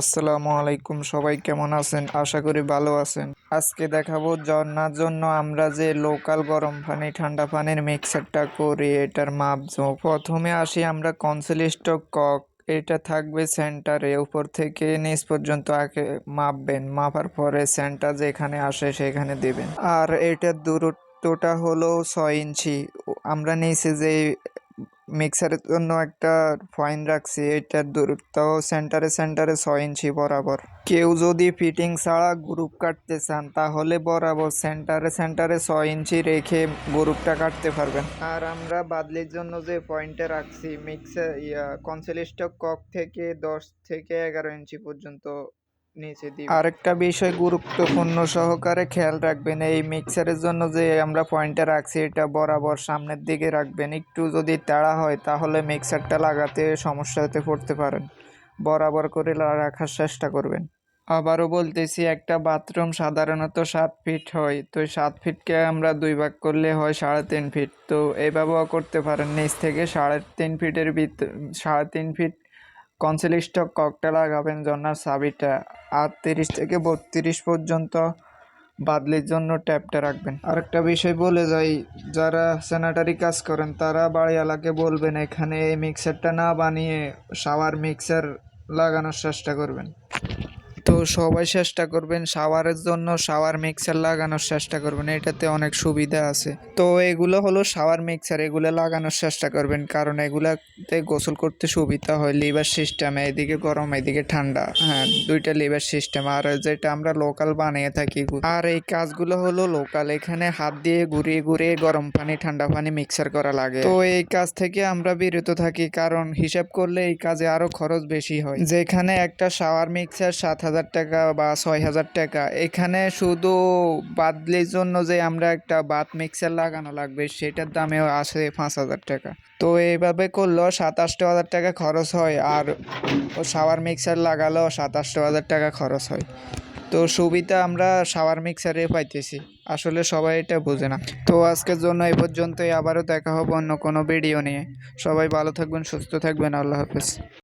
আসসালামু আলাইকুম, সবাই কেমন আছেন? আশা করি ভালো আছেন। আজকে দেখাবো ঝর্ণার জন্য আমরা যে লোকাল গরম পানি, ঠান্ডা পানির মিক্সারটা করি, এটার মাপজো প্রথমে আসি আমরা কনসিল কক। এটা থাকবে সেন্টারে উপর থেকে নিচ পর্যন্ত আগে মাপবেন। মাপার পরে সেন্টার যেখানে আসে সেখানে দেবেন। আর এটার দূরত্বটা হলো ছয় ইঞ্চি। আমরা নিচে যে মিক্সারের জন্য একটা পয়েন্ট রাখছি, এটার দূরত্ব সেন্টারে সেন্টারে ছয় ইঞ্চি বরাবর। কেউ যদি ফিটিং ছাড়া গ্রুপ কাটতে চান, তাহলে বরাবর সেন্টারে সেন্টারে ছয় ইঞ্চি রেখে গ্রুপটা কাটতে পারবেন। আর আমরা বাদলির জন্য যে পয়েন্টে রাখছি মিক্সার ইয়া কনসেলিস্টক কক থেকে দশ থেকে এগারো ইঞ্চি পর্যন্ত আরেকটা বিষয় গুরুত্বপূর্ণ সহকারে খেয়াল রাখবেন, এই মিক্সারের জন্য যে আমরা পয়েন্টে রাখছি, এটা বরাবর সামনের দিকে রাখবেন। একটু যদি তাড়া হয়, তাহলে মিক্সারটা লাগাতে সমস্যাতে পড়তে পারেন। বরাবর করে রাখার চেষ্টা করবেন। আবারও বলতেছি, একটা বাথরুম সাধারণত সাত ফিট হয়। তো সাত ফিটকে আমরা দুই ভাগ করলে হয় সাড়ে তিন ফিট তো এইভাবেও করতে পারেন, নিচ থেকে সাড়ে তিন ফিটের ভিতর সাড়ে তিন ফিট কনসিল ককটা লাগাবেন জন্নার চাবিটা। আর তিরিশ থেকে বত্রিশ পর্যন্ত বাদলির জন্য ট্যাপটা রাখবেন। আরেকটা বিষয় বলে যাই, যারা স্যানিটারি কাজ করেন, তারা বাড়িওয়ালাকে বলবেন, এখানে এই মিক্সারটা না বানিয়ে শাওয়ার মিক্সার লাগানোর চেষ্টা করবেন। তো সবাই চেষ্টা করবেন শাওয়ারের জন্য শাওয়ার মিক্সার লাগানোর চেষ্টা করবেন, এটাতে অনেক সুবিধা আছে। তো এগুলো হলো শাওয়ার মিক্সার, এগুলো লাগানোর চেষ্টা করবেন, কারণ এগুলাতে গোসল করতে সুবিধা হয় লিভার সিস্টেম, এদিকে গরম, এদিকে ঠান্ডা। হ্যাঁ দুইটা লিভার সিস্টেম, আর যেটা আমরা লোকাল বানিয়ে থাকি আর এই কাজগুলো হলো লোকাল, এখানে হাত দিয়ে ঘুরিয়ে ঘুরিয়ে গরম পানি, ঠান্ডা পানি মিক্সার করা লাগে। তো এই কাজ থেকে আমরা বিরত থাকি, কারণ হিসাব করলে এই কাজে আরও খরচ বেশি হয়। যেখানে একটা শাওয়ার মিক্সার সাত হাজার টাকা বা ছয় হাজার টাকা। এখানে শুধু বাদলির জন্য যে আমরা একটা বাত মিক্সার লাগানো লাগবে, সেটার দামেও আসে পাঁচ হাজার টাকা। তো এইভাবে করলেও সাতাশটো হাজার টাকা খরচ হয় আর শাওয়ার মিক্সার লাগালেও সাতাশটো হাজার টাকা খরচ হয়। তো সুবিধা আমরা শাওয়ার মিক্সারে পাইতেছি। আসলে সবাই এটা বোঝে না। তো আজকের জন্য এই পর্যন্তই। আবারও দেখা হবে অন্য কোনো ভিডিও নিয়ে। সবাই ভালো থাকবেন, সুস্থ থাকবেন। আল্লাহ হাফেজ।